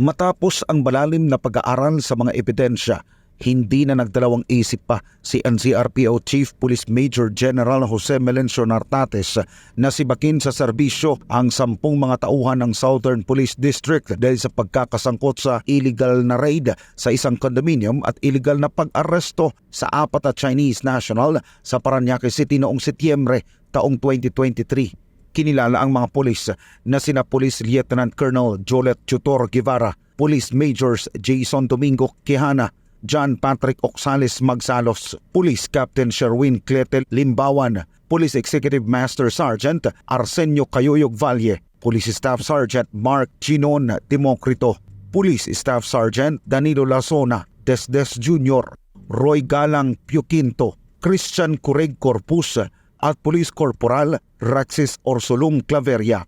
Matapos ang malalim na pag-aaral sa mga ebidensya, hindi na nagdalawang isip pa si NCRPO Chief Police Major General Jose Melencio Nartates na sibakin sa serbisyo ang sampung mga tauhan ng Southern Police District dahil sa pagkakasangkot sa illegal na raid sa isang condominium at illegal na pag-aresto sa apat na Chinese national sa Paranaque City noong Setyembre taong 2023 kinilala ang mga pulis na sina Police Lieutenant Colonel Jolet Tutor Guevara, Police Majors Jason Domingo Quijana, John Patrick Oxales Magsalos, Police Captain Sherwin Cletel Limbawan, Police Executive Master Sergeant Arsenio Cayoyog Valle, Police Staff Sergeant Mark Ginon Democrito, Police Staff Sergeant Danilo Lasona, Desdes Jr., Roy Galang Piuquinto, Christian Cureg Corpus, at Police Corporal Raxis Orsolum Claveria.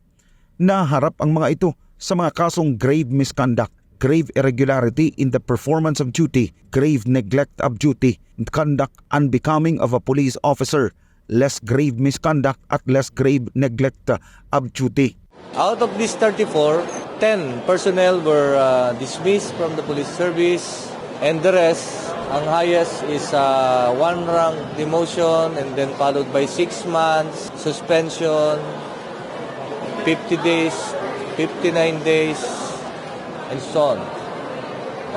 Naharap ang mga ito sa mga kasong grave misconduct, grave irregularity in the performance of duty, grave neglect of duty, conduct unbecoming of a police officer, less grave misconduct at less grave neglect of duty. Out of these 34, 10 personnel were uh, dismissed from the police service and the rest, ang highest is uh, one rank demotion and then followed by 6 months suspension, 50 days, 59 days, and so on.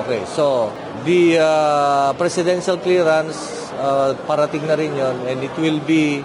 Okay, so the uh, presidential clearance, uh, parating na rin yun and it will be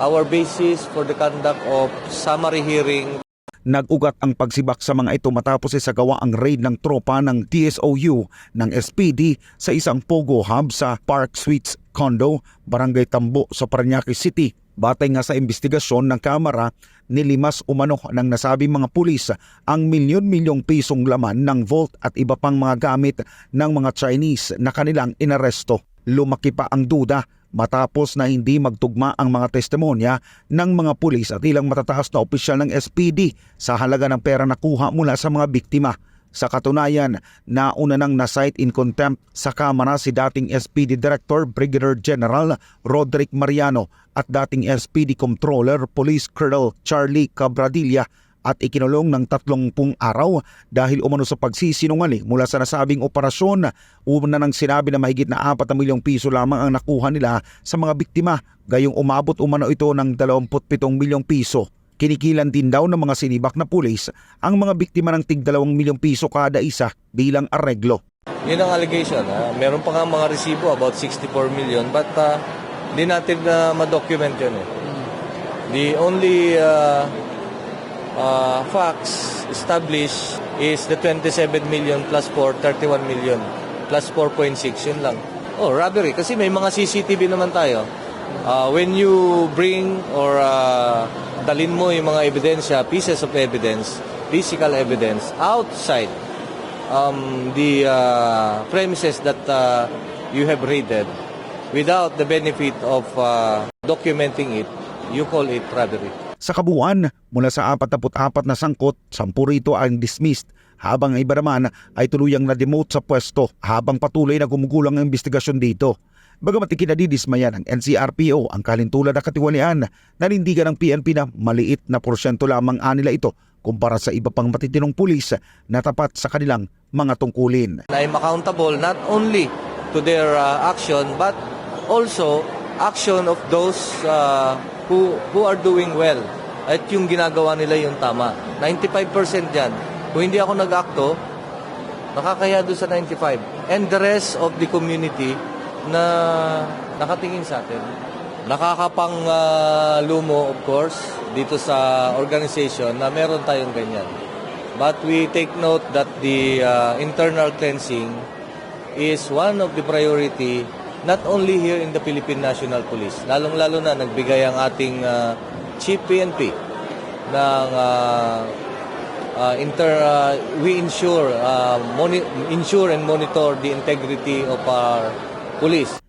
our basis for the conduct of summary hearing Nag-ugat ang pagsibak sa mga ito matapos isagawa ang raid ng tropa ng TSOU ng SPD sa isang Pogo Hub sa Park Suites Condo, Barangay Tambo sa Paranaque City. Batay nga sa investigasyon ng Kamara, nilimas umano ng nasabing mga pulis ang milyon-milyong pisong laman ng vault at iba pang mga gamit ng mga Chinese na kanilang inaresto. Lumaki pa ang duda matapos na hindi magtugma ang mga testimonya ng mga pulis at ilang matataas na opisyal ng SPD sa halaga ng pera na kuha mula sa mga biktima. Sa katunayan, nauna nang na-cite in contempt sa Kamara si dating SPD Director Brigadier General Roderick Mariano at dating SPD Controller Police Colonel Charlie Cabradilla at ikinulong ng 30 araw dahil umano sa pagsisinungaling mula sa nasabing operasyon. Una nang sinabi na mahigit na 4 na milyong piso lamang ang nakuha nila sa mga biktima, gayong umabot umano ito ng 27 milyong piso. Kinikilan din daw ng mga sinibak na pulis ang mga biktima ng tig 2 milyong piso kada isa bilang areglo. Yun ang allegation. Ha? Meron pa nga mga resibo, about 64 million, but uh, di natin na ma-document yun. Eh. The only uh, uh, facts established is the 27 million plus 4, 31 million plus 4.6, yun lang. Oh, robbery. Kasi may mga CCTV naman tayo. Uh, when you bring or uh, dalin mo yung mga ebidensya, pieces of evidence, physical evidence, outside um, the uh, premises that uh, you have raided without the benefit of uh, documenting it, you call it robbery. Sa kabuuan, mula sa 44 na sangkot, 10 rito ang dismissed habang ang iba naman ay tuluyang na-demote sa pwesto habang patuloy na gumugulang ang investigasyon dito. Bagamat ikinadidismaya ng NCRPO ang kalintulad na katiwalian, nanindigan ng PNP na maliit na porsyento lamang anila ito kumpara sa iba pang matitinong pulis na tapat sa kanilang mga tungkulin. I'm accountable not only to their uh, action but also action of those uh, who who are doing well at yung ginagawa nila yung tama. 95% yan. Kung hindi ako nag-akto, nakakaya doon sa 95. And the rest of the community na nakatingin sa atin. Nakakapang uh, lumo, of course, dito sa organization na meron tayong ganyan. But we take note that the uh, internal cleansing is one of the priority not only here in the Philippine National Police. Lalong-lalo na nagbigay ang ating uh, Chief PNP ng uh, uh, inter uh, we ensure uh, moni- ensure and monitor the integrity of our police.